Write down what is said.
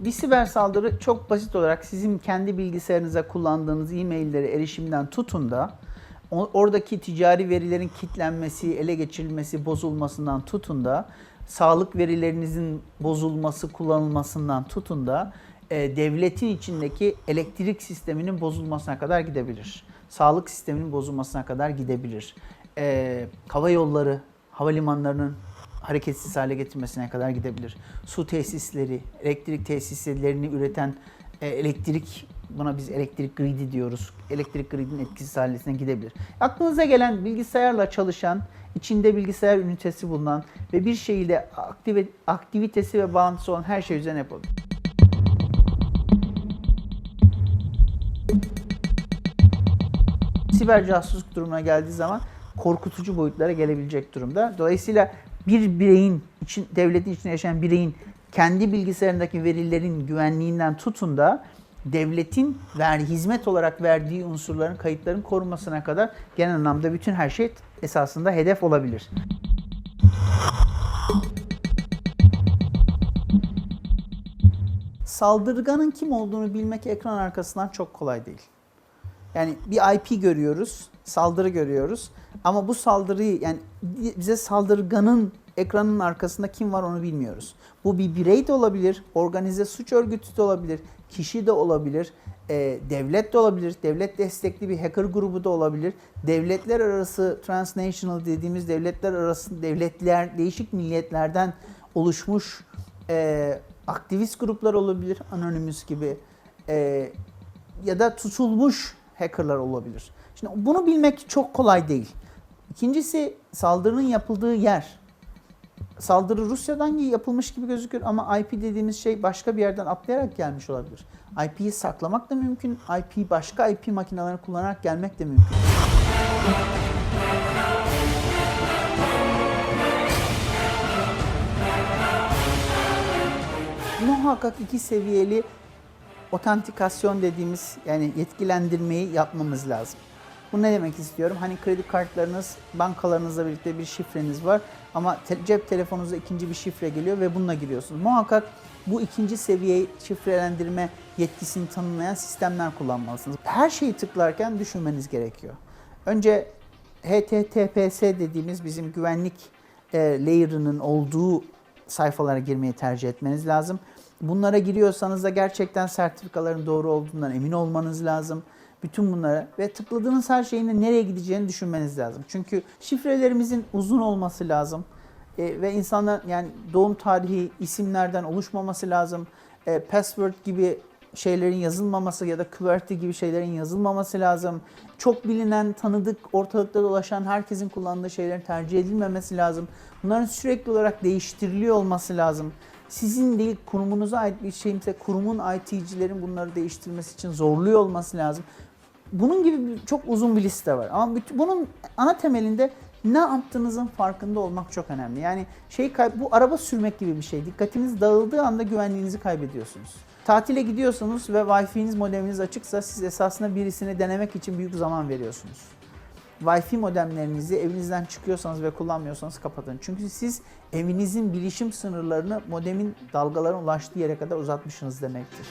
bir siber saldırı çok basit olarak sizin kendi bilgisayarınıza kullandığınız e-maillere erişimden tutun da oradaki ticari verilerin kilitlenmesi, ele geçirilmesi, bozulmasından tutun da sağlık verilerinizin bozulması, kullanılmasından tutun da e, devletin içindeki elektrik sisteminin bozulmasına kadar gidebilir. Sağlık sisteminin bozulmasına kadar gidebilir. E, hava yolları, havalimanlarının hareketsiz hale getirmesine kadar gidebilir. Su tesisleri, elektrik tesislerini üreten e, elektrik, buna biz elektrik gridi diyoruz. Elektrik gridinin etkisiz haline gidebilir. Aklınıza gelen bilgisayarla çalışan, içinde bilgisayar ünitesi bulunan ve bir şeyle aktive, aktivitesi ve bağlantısı olan her şey üzerine yapabilir. siber casusluk durumuna geldiği zaman korkutucu boyutlara gelebilecek durumda. Dolayısıyla bir bireyin, için, devletin içinde yaşayan bireyin kendi bilgisayarındaki verilerin güvenliğinden tutun da devletin ver, hizmet olarak verdiği unsurların, kayıtların korunmasına kadar genel anlamda bütün her şey esasında hedef olabilir. Saldırganın kim olduğunu bilmek ekran arkasından çok kolay değil. Yani bir IP görüyoruz, saldırı görüyoruz. Ama bu saldırıyı yani bize saldırganın ekranın arkasında kim var onu bilmiyoruz. Bu bir birey de olabilir, organize suç örgütü de olabilir, kişi de olabilir, e, devlet de olabilir, devlet destekli bir hacker grubu da olabilir. Devletler arası transnational dediğimiz devletler arası devletler, değişik milliyetlerden oluşmuş e, aktivist gruplar olabilir, Anonymous gibi. E, ya da tutulmuş hackerlar olabilir. Şimdi bunu bilmek çok kolay değil. İkincisi saldırının yapıldığı yer. Saldırı Rusya'dan yapılmış gibi gözüküyor ama IP dediğimiz şey başka bir yerden atlayarak gelmiş olabilir. IP'yi saklamak da mümkün. IP başka IP makinelerini kullanarak gelmek de mümkün. Muhakkak iki seviyeli otantikasyon dediğimiz yani yetkilendirmeyi yapmamız lazım. Bu ne demek istiyorum? Hani kredi kartlarınız, bankalarınızla birlikte bir şifreniz var ama te- cep telefonunuzda ikinci bir şifre geliyor ve bununla giriyorsunuz. Muhakkak bu ikinci seviye şifrelendirme yetkisini tanımlayan sistemler kullanmalısınız. Her şeyi tıklarken düşünmeniz gerekiyor. Önce HTTPS dediğimiz bizim güvenlik e, layer'ının olduğu sayfalara girmeyi tercih etmeniz lazım. Bunlara giriyorsanız da gerçekten sertifikaların doğru olduğundan emin olmanız lazım. Bütün bunlara ve tıkladığınız her şeyin nereye gideceğini düşünmeniz lazım. Çünkü şifrelerimizin uzun olması lazım. E, ve insanlar yani doğum tarihi isimlerden oluşmaması lazım. E, password gibi şeylerin yazılmaması ya da QWERTY gibi şeylerin yazılmaması lazım. Çok bilinen, tanıdık, ortalıkta dolaşan herkesin kullandığı şeylerin tercih edilmemesi lazım. Bunların sürekli olarak değiştiriliyor olması lazım. Sizin değil kurumunuza ait bir şeyimse kurumun IT'cilerin bunları değiştirmesi için zorluyor olması lazım. Bunun gibi çok uzun bir liste var. Ama bütün- bunun ana temelinde ne yaptığınızın farkında olmak çok önemli. Yani şey bu araba sürmek gibi bir şey. Dikkatiniz dağıldığı anda güvenliğinizi kaybediyorsunuz. Tatile gidiyorsunuz ve Wi-Fi'niz modeminiz açıksa siz esasında birisini denemek için büyük zaman veriyorsunuz. Wi-Fi modemlerinizi evinizden çıkıyorsanız ve kullanmıyorsanız kapatın. Çünkü siz evinizin bilişim sınırlarını modemin dalgaların ulaştığı yere kadar uzatmışsınız demektir.